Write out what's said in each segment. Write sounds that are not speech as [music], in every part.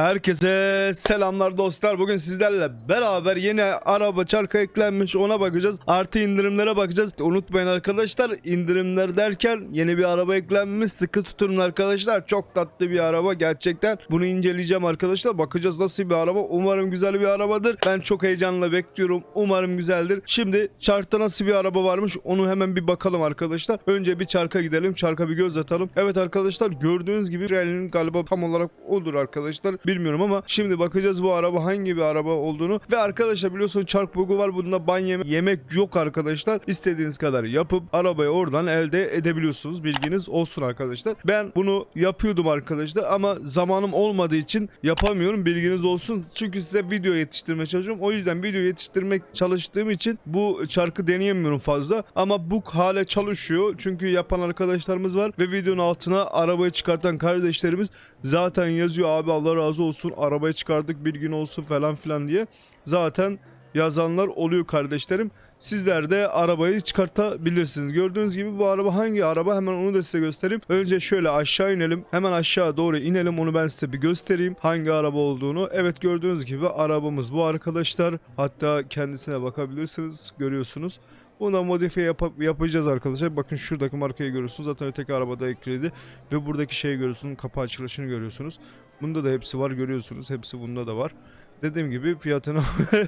Herkese selamlar dostlar. Bugün sizlerle beraber yeni araba çarka eklenmiş ona bakacağız. Artı indirimlere bakacağız. Unutmayın arkadaşlar indirimler derken yeni bir araba eklenmiş. Sıkı tutun arkadaşlar. Çok tatlı bir araba gerçekten. Bunu inceleyeceğim arkadaşlar. Bakacağız nasıl bir araba. Umarım güzel bir arabadır. Ben çok heyecanla bekliyorum. Umarım güzeldir. Şimdi çarkta nasıl bir araba varmış onu hemen bir bakalım arkadaşlar. Önce bir çarka gidelim. Çarka bir göz atalım. Evet arkadaşlar gördüğünüz gibi Real'in galiba tam olarak odur arkadaşlar. Bilmiyorum ama şimdi bakacağız bu araba hangi bir araba olduğunu. Ve arkadaşlar biliyorsunuz çark bugu var. Bunda ban yeme- yemek yok arkadaşlar. İstediğiniz kadar yapıp arabayı oradan elde edebiliyorsunuz. Bilginiz olsun arkadaşlar. Ben bunu yapıyordum arkadaşlar ama zamanım olmadığı için yapamıyorum. Bilginiz olsun. Çünkü size video yetiştirmeye çalışıyorum. O yüzden video yetiştirmek çalıştığım için bu çarkı deneyemiyorum fazla. Ama bu hale çalışıyor. Çünkü yapan arkadaşlarımız var ve videonun altına arabayı çıkartan kardeşlerimiz zaten yazıyor abi Allah razı olsun arabayı çıkardık bir gün olsun falan filan diye. Zaten yazanlar oluyor kardeşlerim. Sizler de arabayı çıkartabilirsiniz. Gördüğünüz gibi bu araba hangi araba hemen onu da size göstereyim. Önce şöyle aşağı inelim. Hemen aşağı doğru inelim onu ben size bir göstereyim. Hangi araba olduğunu. Evet gördüğünüz gibi arabamız bu arkadaşlar. Hatta kendisine bakabilirsiniz. Görüyorsunuz. Buna modifiye yap- yapacağız arkadaşlar. Bakın şuradaki markayı görüyorsunuz. Zaten öteki arabada ekledi. Ve buradaki şeyi görüyorsunuz. Kapı açılışını görüyorsunuz. Bunda da hepsi var görüyorsunuz. Hepsi bunda da var. Dediğim gibi fiyatına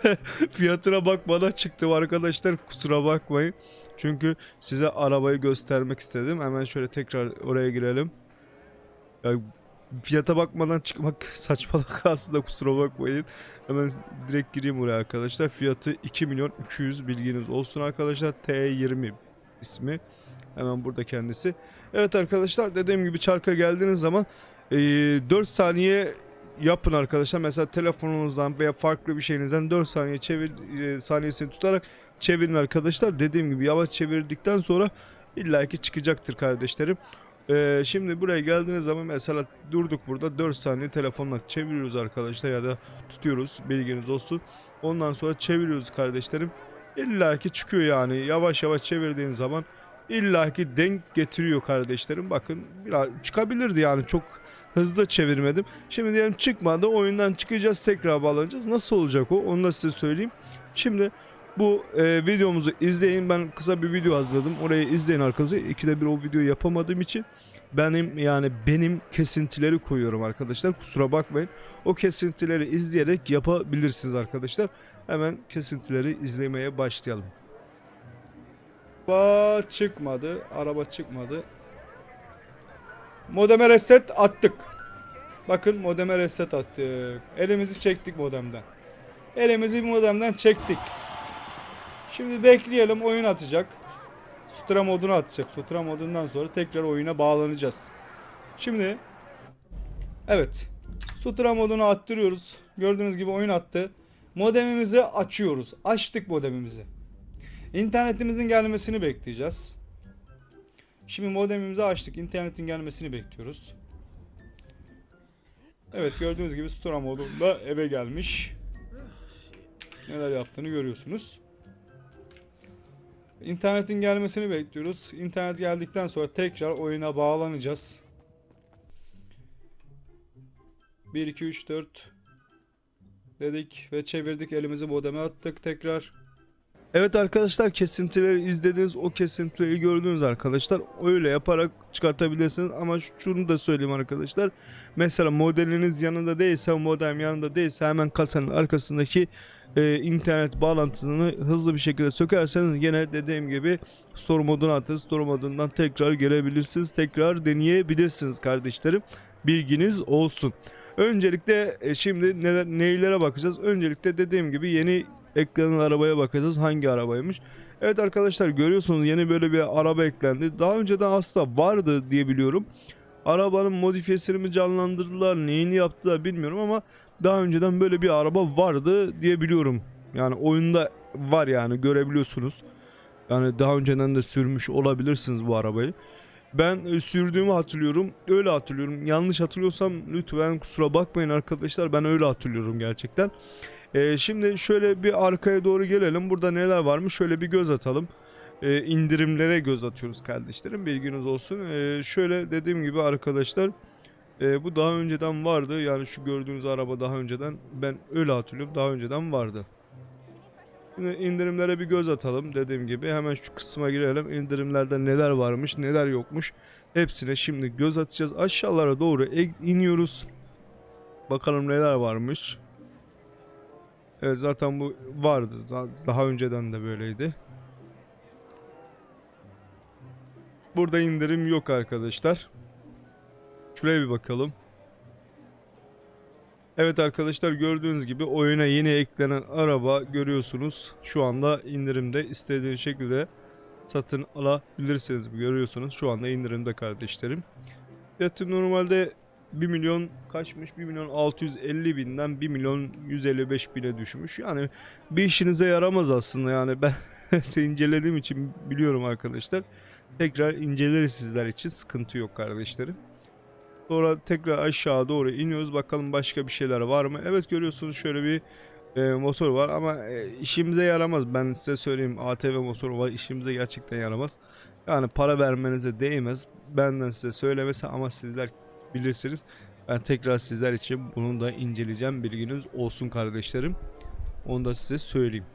[laughs] fiyatına bakmadan çıktım arkadaşlar. Kusura bakmayın. Çünkü size arabayı göstermek istedim. Hemen şöyle tekrar oraya girelim. Ya, fiyata bakmadan çıkmak [laughs] saçmalık aslında kusura bakmayın. Hemen direkt gireyim oraya arkadaşlar. Fiyatı 2 milyon 200 bilginiz olsun arkadaşlar. T20 ismi. Hemen burada kendisi. Evet arkadaşlar dediğim gibi çarka geldiğiniz zaman eee, 4 saniye yapın arkadaşlar. Mesela telefonunuzdan veya farklı bir şeyinizden 4 saniye çevir eee, saniyesini tutarak çevirin arkadaşlar. Dediğim gibi yavaş çevirdikten sonra illaki çıkacaktır kardeşlerim. Eee, şimdi buraya geldiğiniz zaman mesela durduk burada 4 saniye telefonla çeviriyoruz arkadaşlar ya da tutuyoruz bilginiz olsun. Ondan sonra çeviriyoruz kardeşlerim. İlla ki çıkıyor yani yavaş yavaş çevirdiğin zaman illa ki denk getiriyor kardeşlerim. Bakın biraz çıkabilirdi yani çok hızlı çevirmedim. Şimdi diyelim çıkmadı oyundan çıkacağız tekrar bağlanacağız. Nasıl olacak o onu da size söyleyeyim. Şimdi bu e, videomuzu izleyin. Ben kısa bir video hazırladım. Orayı izleyin arkadaşlar. İkide bir o videoyu yapamadığım için benim yani benim kesintileri koyuyorum arkadaşlar. Kusura bakmayın. O kesintileri izleyerek yapabilirsiniz arkadaşlar. Hemen kesintileri izlemeye başlayalım. Araba çıkmadı. Araba çıkmadı. Modeme reset attık. Bakın modeme reset attık. Elimizi çektik modemden. Elimizi modemden çektik. Şimdi bekleyelim oyun atacak. Sutra modunu atacak. Sutra modundan sonra tekrar oyuna bağlanacağız. Şimdi Evet. Sutra modunu attırıyoruz. Gördüğünüz gibi oyun attı. Modemimizi açıyoruz. Açtık modemimizi. İnternetimizin gelmesini bekleyeceğiz. Şimdi modemimizi açtık. İnternetin gelmesini bekliyoruz. Evet gördüğünüz gibi Sutra modunda eve gelmiş. Neler yaptığını görüyorsunuz. İnternetin gelmesini bekliyoruz. İnternet geldikten sonra tekrar oyuna bağlanacağız. 1 2 3 4 dedik ve çevirdik elimizi modeme attık tekrar. Evet arkadaşlar kesintileri izlediniz o kesintileri gördünüz arkadaşlar öyle yaparak çıkartabilirsiniz ama şunu da söyleyeyim arkadaşlar mesela modeliniz yanında değilse modem yanında değilse hemen kasanın arkasındaki e, internet bağlantısını hızlı bir şekilde sökerseniz yine dediğim gibi store moduna atarız store modundan tekrar gelebilirsiniz tekrar deneyebilirsiniz kardeşlerim bilginiz olsun. Öncelikle e, şimdi neler, neylere bakacağız? Öncelikle dediğim gibi yeni eklenen arabaya bakacağız. Hangi arabaymış? Evet arkadaşlar görüyorsunuz yeni böyle bir araba eklendi. Daha önceden aslında vardı diye biliyorum. Arabanın modifiyesini mi canlandırdılar, neyini yaptılar bilmiyorum ama daha önceden böyle bir araba vardı diye biliyorum. Yani oyunda var yani görebiliyorsunuz. Yani daha önceden de sürmüş olabilirsiniz bu arabayı. Ben e, sürdüğümü hatırlıyorum. Öyle hatırlıyorum. Yanlış hatırlıyorsam lütfen kusura bakmayın arkadaşlar. Ben öyle hatırlıyorum gerçekten. E, şimdi şöyle bir arkaya doğru gelelim. Burada neler varmış şöyle bir göz atalım. E, indirimlere göz atıyoruz kardeşlerim. Bilginiz olsun. E, şöyle dediğim gibi arkadaşlar E, bu daha önceden vardı. Yani şu gördüğünüz araba daha önceden ben öyle hatırlıyorum. Daha önceden vardı. Şimdi indirimlere bir göz atalım dediğim gibi. Hemen şu kısma girelim. İndirimlerde neler varmış, neler yokmuş. Hepsine şimdi göz atacağız. Aşağılara doğru e- iniyoruz. Bakalım neler varmış. Evet zaten bu vardı. Daha önceden de böyleydi. Burada indirim yok arkadaşlar. Şuraya bir bakalım. Evet arkadaşlar gördüğünüz gibi oyuna yeni eklenen araba görüyorsunuz. Şu anda indirimde istediğiniz şekilde satın alabilirsiniz. Görüyorsunuz şu anda indirimde kardeşlerim. Fiyatı normalde 1 milyon kaçmış? 1 milyon 650 binden 1 milyon 155 bine düşmüş. Yani bir işinize yaramaz aslında yani ben [laughs] incelediğim için biliyorum arkadaşlar. Tekrar inceleriz sizler için sıkıntı yok kardeşlerim. Sonra tekrar aşağı doğru iniyoruz. Bakalım başka bir şeyler var mı? Evet görüyorsunuz şöyle bir e, motor var ama e, işimize yaramaz. Ben size söyleyeyim ATV motoru var işimize gerçekten yaramaz. Yani para vermenize değmez. Benden size söylemesi ama sizler bilirsiniz. Ben tekrar sizler için bunu da inceleyeceğim. Bilginiz olsun kardeşlerim. Onu da size söyleyeyim.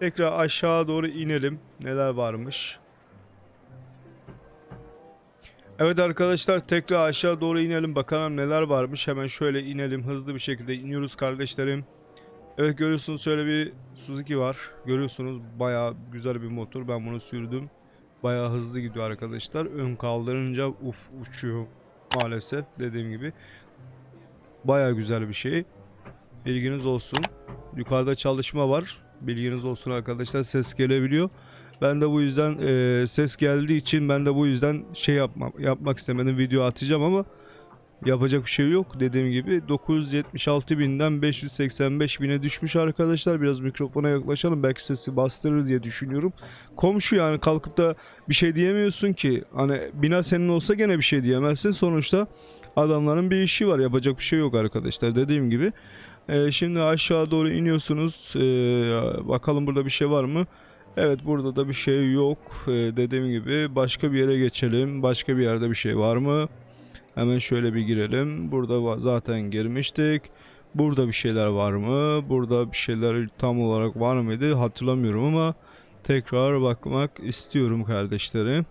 Tekrar aşağı doğru inelim. Neler varmış? Evet arkadaşlar tekrar aşağı doğru inelim bakalım neler varmış. Hemen şöyle inelim hızlı bir şekilde iniyoruz kardeşlerim. Evet görüyorsunuz şöyle bir Suzuki var. Görüyorsunuz bayağı güzel bir motor. Ben bunu sürdüm. Bayağı hızlı gidiyor arkadaşlar. Ön kaldırınca uf uçuyor maalesef dediğim gibi. Bayağı güzel bir şey. Bilginiz olsun. Yukarıda çalışma var. Bilginiz olsun arkadaşlar ses gelebiliyor. Ben de bu yüzden e, ses geldiği için ben de bu yüzden şey yapmam, yapmak istemedim video atacağım ama yapacak bir şey yok. Dediğim gibi 976 binden 585 bine düşmüş arkadaşlar. Biraz mikrofona yaklaşalım belki sesi bastırır diye düşünüyorum. Komşu yani kalkıp da bir şey diyemiyorsun ki. Hani bina senin olsa gene bir şey diyemezsin. Sonuçta adamların bir işi var yapacak bir şey yok arkadaşlar dediğim gibi. E, şimdi aşağı doğru iniyorsunuz. E, bakalım burada bir şey var mı? Evet burada da bir şey yok. Ee, dediğim gibi başka bir yere geçelim. Başka bir yerde bir şey var mı? Hemen şöyle bir girelim. Burada zaten girmiştik. Burada bir şeyler var mı? Burada bir şeyler tam olarak var mıydı? Hatırlamıyorum ama tekrar bakmak istiyorum kardeşlerim.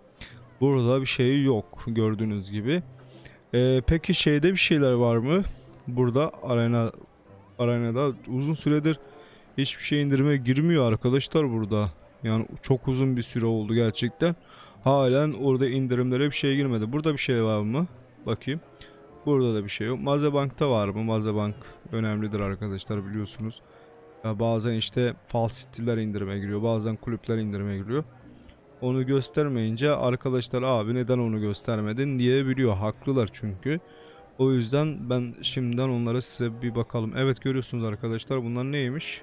Burada bir şey yok gördüğünüz gibi. Ee, peki şeyde bir şeyler var mı? Burada arena arenada uzun süredir hiçbir şey indirime girmiyor arkadaşlar burada. Yani çok uzun bir süre oldu gerçekten. Halen orada indirimlere bir şey girmedi. Burada bir şey var mı? Bakayım. Burada da bir şey yok. Mazebank'ta var mı? Mazebank önemlidir arkadaşlar biliyorsunuz. Ya bazen işte falsittiler indirime giriyor. Bazen kulüpler indirime giriyor. Onu göstermeyince arkadaşlar abi neden onu göstermedin diyebiliyor. Haklılar çünkü. O yüzden ben şimdiden onlara size bir bakalım. Evet görüyorsunuz arkadaşlar bunlar neymiş?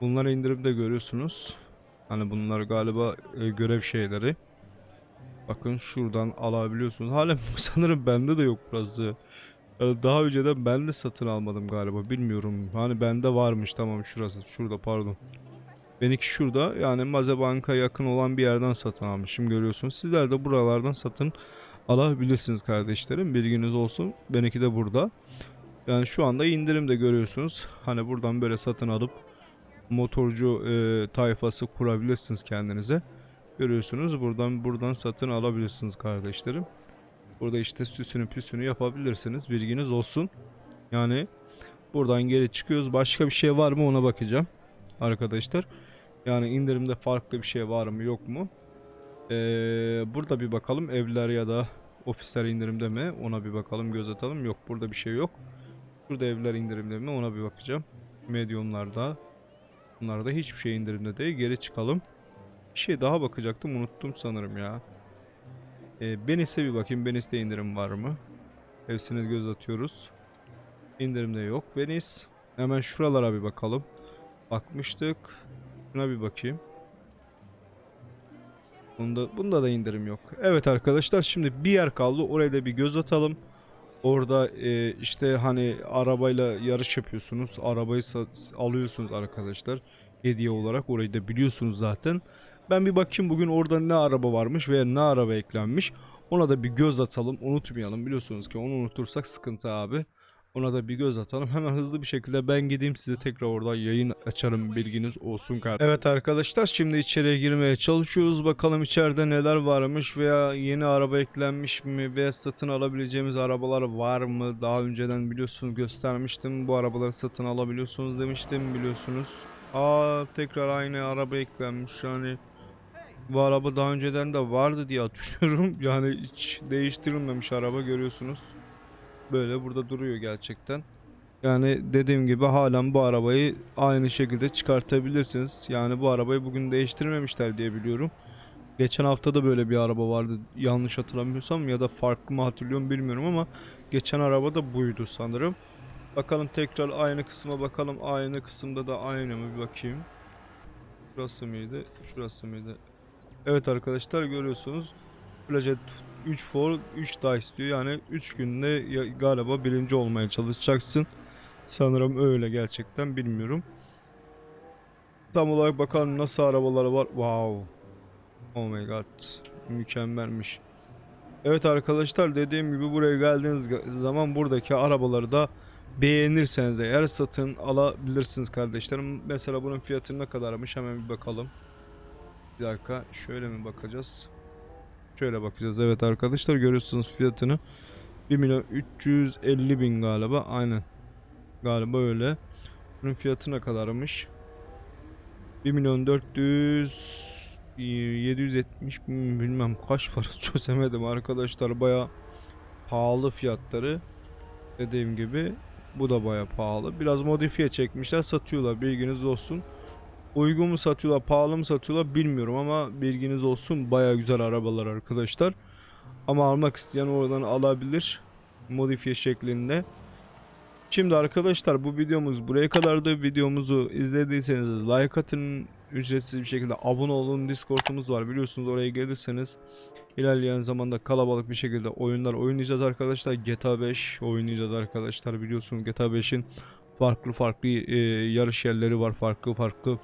Bunları indirimde görüyorsunuz. Hani bunlar galiba e, görev şeyleri. Bakın şuradan alabiliyorsunuz. Halen [laughs] sanırım bende de yok burası. Yani daha önceden ben de satın almadım galiba. Bilmiyorum. Hani bende varmış tamam şurası. Şurada pardon. Benimki şurada. Yani Mazebank'a yakın olan bir yerden satın almışım görüyorsunuz. Sizler de buralardan satın alabilirsiniz kardeşlerim. Bilginiz olsun. Benimki de burada. Yani şu anda indirimde görüyorsunuz. Hani buradan böyle satın alıp motorcu e, tayfası kurabilirsiniz kendinize. Görüyorsunuz buradan buradan satın alabilirsiniz kardeşlerim. Burada işte süsünü püsünü yapabilirsiniz. Bilginiz olsun. Yani buradan geri çıkıyoruz. Başka bir şey var mı ona bakacağım. Arkadaşlar. Yani indirimde farklı bir şey var mı yok mu? Ee, burada bir bakalım evler ya da ofisler indirimde mi? Ona bir bakalım göz atalım. Yok burada bir şey yok. Burada evler indirimde mi? Ona bir bakacağım. Medyumlarda. Bunlarda hiçbir şey indirimde değil. Geri çıkalım. Bir şey daha bakacaktım. Unuttum sanırım ya. Ee, Benis'e bir bakayım. Benis'te indirim var mı? Hepsine göz atıyoruz. İndirimde yok. Benis. Hemen şuralara bir bakalım. Bakmıştık. Şuna bir bakayım. Bunda, bunda da indirim yok. Evet arkadaşlar şimdi bir yer kaldı. Oraya da bir göz atalım. Orada e, işte hani arabayla yarış yapıyorsunuz. Arabayı alıyorsunuz arkadaşlar. Hediye olarak orayı da biliyorsunuz zaten. Ben bir bakayım bugün orada ne araba varmış veya ne araba eklenmiş. Ona da bir göz atalım. Unutmayalım. Biliyorsunuz ki onu unutursak sıkıntı abi. Ona da bir göz atalım. Hemen hızlı bir şekilde ben gideyim size tekrar orada yayın açarım bilginiz olsun kardeşim. Evet arkadaşlar şimdi içeriye girmeye çalışıyoruz. Bakalım içeride neler varmış veya yeni araba eklenmiş mi veya satın alabileceğimiz arabalar var mı? Daha önceden biliyorsunuz göstermiştim. Bu arabaları satın alabiliyorsunuz demiştim biliyorsunuz. Aa tekrar aynı araba eklenmiş yani. Bu araba daha önceden de vardı diye hatırlıyorum. [laughs] Yani hiç değiştirilmemiş araba görüyorsunuz. Böyle burada duruyor gerçekten. Yani dediğim gibi halen bu arabayı aynı şekilde çıkartabilirsiniz. Yani bu arabayı bugün değiştirmemişler diye biliyorum. Geçen hafta da böyle bir araba vardı yanlış hatırlamıyorsam ya da farklı mı hatırlıyorum bilmiyorum ama geçen araba da buydu sanırım. Bakalım tekrar aynı kısma bakalım. Aynı kısımda da aynı mı bir bakayım. Şurası mıydı? Şurası mıydı? Evet arkadaşlar görüyorsunuz. Böylece 3 for 3 dice diyor. Yani 3 günde galiba birinci olmaya çalışacaksın. Sanırım öyle gerçekten bilmiyorum. Tam olarak bakalım nasıl arabaları var. Wow. Oh my god. Mükemmelmiş. Evet arkadaşlar dediğim gibi buraya geldiğiniz zaman buradaki arabaları da beğenirseniz eğer satın alabilirsiniz kardeşlerim. Mesela bunun fiyatı ne kadarmış hemen bir bakalım. Bir dakika şöyle mi bakacağız? Şöyle bakacağız evet arkadaşlar görüyorsunuz fiyatını. 1 milyon 350 bin galiba aynen. Galiba öyle. Bunun fiyatı ne kadarmış? 1 milyon 400 770 bin bilmem kaç para [laughs] çözemedim arkadaşlar baya pahalı fiyatları dediğim gibi bu da baya pahalı biraz modifiye çekmişler satıyorlar bilginiz olsun uygun mu satıyorlar pahalı mı satıyorlar bilmiyorum ama bilginiz olsun baya güzel arabalar arkadaşlar ama almak isteyen oradan alabilir modifiye şeklinde Şimdi arkadaşlar bu videomuz buraya kadardı. Videomuzu izlediyseniz like atın. Ücretsiz bir şekilde abone olun. Discord'umuz var biliyorsunuz oraya gelirseniz ilerleyen zamanda kalabalık bir şekilde oyunlar oynayacağız arkadaşlar. GTA 5 oynayacağız arkadaşlar biliyorsunuz GTA 5'in farklı farklı e, yarış yerleri var. Farklı farklı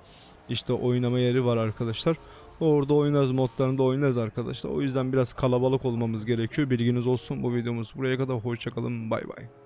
işte oynama yeri var arkadaşlar. Orada oynarız modlarında oynarız arkadaşlar. O yüzden biraz kalabalık olmamız gerekiyor. Bilginiz olsun. Bu videomuz buraya kadar. Hoşçakalın. Bay bay.